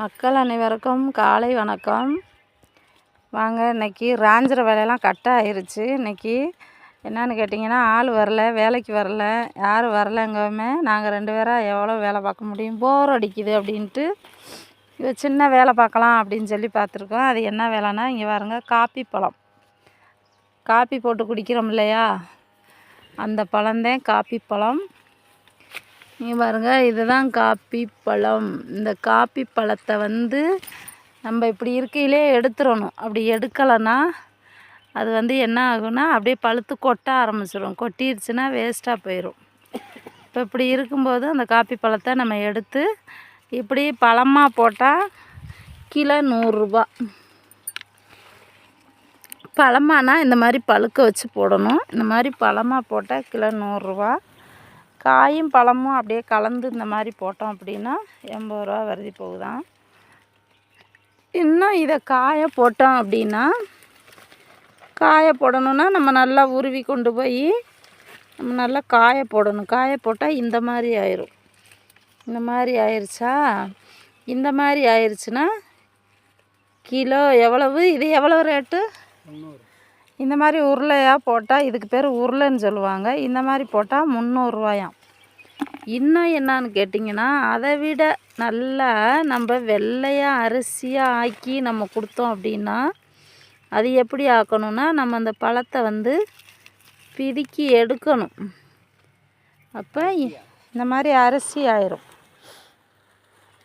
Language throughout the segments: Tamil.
மக்கள் அனைவருக்கும் காலை வணக்கம். வாங்க இன்றைக்கி ராஞ்சிற வேலையெல்லாம் கட் ஆயிருச்சு. இன்னைக்கு என்னன்னு கேட்டிங்கன்னா ஆள் வரல வேலைக்கு வரல யாரும் வரலங்கவுமே நாங்கள் ரெண்டு பேராக எவ்வளோ வேலை பார்க்க முடியும்? போர் அடிக்குது அப்படின்ட்டு இது சின்ன வேலை பார்க்கலாம் அப்படின்னு சொல்லி பார்த்துருக்கோம். அது என்ன வேலைன்னா இங்கே பாருங்க காப்பி பழம். காப்பி போட்டு குடிக்கிறோம் இல்லையா? அந்த பழம்தான் காப்பி பழம். நீங்கள் பாருங்க இதுதான் காப்பி பழம். இந்த காப்பி பழத்தை வந்து நம்ம இப்படி இருக்கையிலே எடுத்துடணும் அப்படி எடுக்கலைன்னா அது வந்து என்ன ஆகும்னா அப்படியே பழுத்து கொட்ட ஆரம்பிச்சிடும் கொட்டிருச்சுன்னா வேஸ்ட்டாக போயிடும் இப்போ இப்படி இருக்கும்போது அந்த காப்பி பழத்தை நம்ம எடுத்து இப்படி பழமாக போட்டால் கிலோ நூறுரூபா பழமானா இந்த மாதிரி பழுக்க வச்சு போடணும். இந்த மாதிரி பழமாக போட்டால் கிலோ நூறுரூவா காயும் பழமும் அப்படியே கலந்து இந்த மாதிரி போட்டோம் அப்படின்னா எண்பது ரூபா வருதி போகுதான் இன்னும் இதை காய போட்டோம் அப்படின்னா காய போடணுன்னா நம்ம நல்லா உருவி கொண்டு போய் நம்ம நல்லா காய போடணும். காய போட்டால் இந்த மாதிரி ஆயிரும். இந்த மாதிரி ஆயிருச்சா? இந்த மாதிரி ஆயிருச்சுன்னா கிலோ எவ்வளவு? இது எவ்வளோ ரேட்டு? இந்த மாதிரி உருளையாக போட்டால் இதுக்கு பேர் உருளைன்னு சொல்லுவாங்க. இந்த மாதிரி போட்டால் முந்நூறுரூவாயாம் இன்னும் என்னான்னு கேட்டிங்கன்னா அதை விட நல்லா நம்ம வெள்ளையாக அரிசியாக ஆக்கி நம்ம கொடுத்தோம் அப்படின்னா அது எப்படி ஆக்கணும்னா நம்ம அந்த பழத்தை வந்து பிதுக்கி எடுக்கணும். அப்போ இந்த மாதிரி அரிசி ஆயிரும்.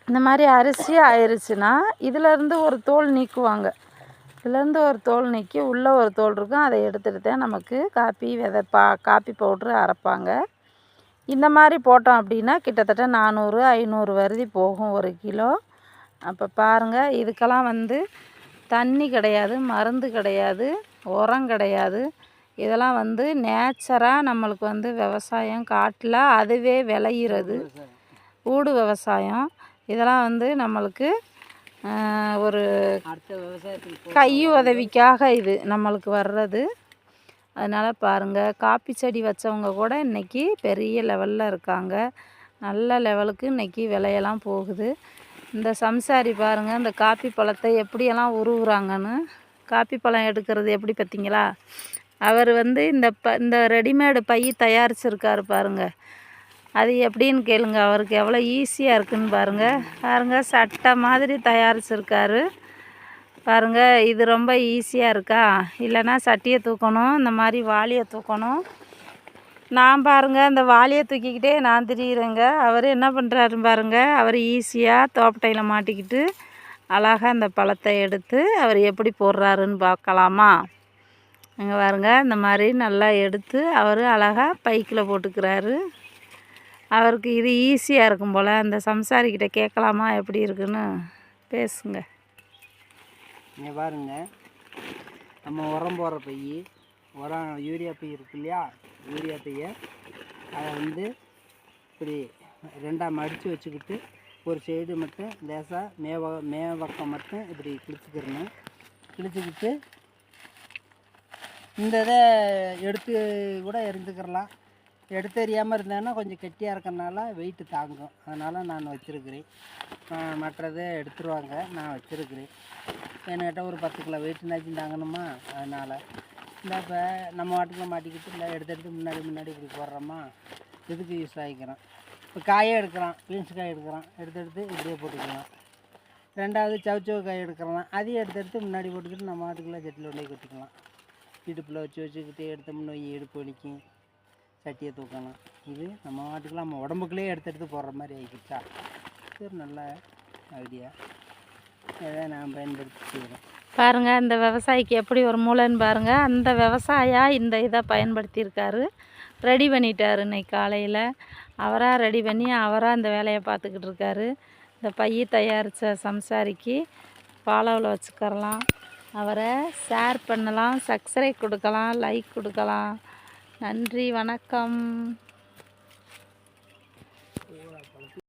இந்த மாதிரி அரிசி ஆயிருச்சுன்னா இதிலேருந்து ஒரு தோல் நீக்குவாங்க. இதுலேருந்து ஒரு தோல் நீக்கி உள்ளே ஒரு தோல் இருக்கும். அதை எடுத்துகிட்டு தான் நமக்கு காப்பி விதை பா காப்பி பவுட்ரு அரைப்பாங்க. இந்த மாதிரி போட்டோம் அப்படின்னா கிட்டத்தட்ட நானூறு ஐநூறு வருதி போகும் ஒரு கிலோ. அப்போ பாருங்கள் இதுக்கெல்லாம் வந்து தண்ணி கிடையாது மருந்து கிடையாது உரம் கிடையாது. இதெல்லாம் வந்து நேச்சராக நம்மளுக்கு வந்து விவசாயம் காட்டில் அதுவே விளையிறது. ஊடு விவசாயம். இதெல்லாம் வந்து நம்மளுக்கு ஒரு கை உதவிக்காக இது நம்மளுக்கு வர்றது. அதனால் பாருங்கள் காப்பி செடி வச்சவங்க கூட இன்றைக்கி பெரிய லெவலில் இருக்காங்க. நல்ல லெவலுக்கு இன்றைக்கி விலையெல்லாம் போகுது. இந்த சம்சாரி பாருங்கள் இந்த காப்பி பழத்தை எப்படியெல்லாம் உருவுறாங்கன்னு. காப்பி பழம் எடுக்கிறது எப்படி பார்த்தீங்களா? அவர் வந்து இந்த ப இந்த ரெடிமேடு பை தயாரிச்சிருக்காரு பாருங்கள் அது எப்படின்னு கேளுங்க அவருக்கு எவ்வளோ ஈஸியாக இருக்குன்னு பாருங்கள் பாருங்கள் சட்டை மாதிரி தயாரிச்சிருக்காரு. பாருங்க இது ரொம்ப ஈஸியாக இருக்கா? இல்லைன்னா சட்டியை தூக்கணும் இந்த மாதிரி வாளியை தூக்கணும். நான் பாருங்க அந்த வாளியை தூக்கிக்கிட்டே நான் திரியிறேங்க. அவர் என்ன பண்ணுறாரு பாருங்க அவர் ஈஸியாக தோப்பட்டையில் மாட்டிக்கிட்டு அழகாக அந்த பழத்தை எடுத்து அவர் எப்படி போடுறாருன்னு பார்க்கலாமா? அங்கே பாருங்க இந்த மாதிரி நல்லா எடுத்து அவர் அழகாக பைக்கில் போட்டுக்கிறாரு. அவருக்கு இது ஈஸியாக இருக்கும் போல். அந்த சம்சாரிக்கிட்ட கேட்கலாமா எப்படி இருக்குன்னு? பேசுங்க. இங்கே பாருங்க. நம்ம உரம் போடுற பை. உரம் யூரியா பை இருக்கு இல்லையா? யூரியா பையை அதை வந்து இப்படி ரெண்டாக மடித்து வச்சுக்கிட்டு ஒரு சைடு மட்டும் லேசாக மேவ மேவக்கம் மட்டும் இப்படி கிழிச்சிக்கிறணும். கிழிச்சிக்கிட்டு இந்த இதை எடுத்து கூட எரிஞ்சுக்கிறலாம் எடுத்து எறியாமல் இருந்தேன்னா கொஞ்சம் கெட்டியாக இருக்கனால வெயிட்டு தாங்கும். அதனால் நான் வச்சுருக்கிறேன். மற்றது எடுத்துருவாங்க. நான் வச்சுருக்கிறேன். என்கிட்ட ஒரு பத்து கிலோ வெயிட்டுனாச்சும் தாங்கணுமா? அதனால். இந்த இப்போ நம்ம வாட்டுக்குள்ள மாட்டிக்கிட்டு இல்லை எடுத்து எடுத்து முன்னாடி முன்னாடி இப்படி போடுறோமா? இதுக்கு யூஸ் ஆகிக்கிறோம் இப்போ காயே எடுக்கிறான். பீன்ஸ் காய் எடுக்கிறான். எடுத்து எடுத்து இப்படியே போட்டுக்கலாம். ரெண்டாவது சவுச்சவு காய் எடுக்கிறோம் அதையும் எடுத்து எடுத்து முன்னாடி போட்டுக்கிட்டு நம்ம வாட்டுக்குள்ளே செட்டில் உள்ளே கொட்டிக்கலாம் இடுப்பில் வச்சு வச்சுக்கிட்டு எடுத்தோம்னு இடுப்பு வலிக்கும். சட்டியை தூக்கணும். இது நம்ம வாட்டுக்குள்ள நம்ம உடம்புக்குள்ளே எடுத்து எடுத்து போடுற மாதிரி ஆகிக்கிச்சா சரி நல்ல ஐடியா இதை நான் பயன்படுத்தி செய்கிறேன் பாருங்கள் இந்த விவசாயிக்கு எப்படி ஒரு மூளைன்னு பாருங்கள் அந்த விவசாயா இந்த இதை பயன்படுத்தியிருக்காரு. ரெடி பண்ணிட்டார் இன்னைக்கு காலையில். அவராக ரெடி பண்ணி அவராக இந்த வேலையை பார்த்துக்கிட்டு இருக்காரு. இந்த பைய தயாரித்த சம்சாரிக்கு ஃபாலோவில் வச்சுக்கரலாம் அவரை ஷேர் பண்ணலாம் சப்ஸ்கிரைப் கொடுக்கலாம் லைக் கொடுக்கலாம். நன்றி வணக்கம்.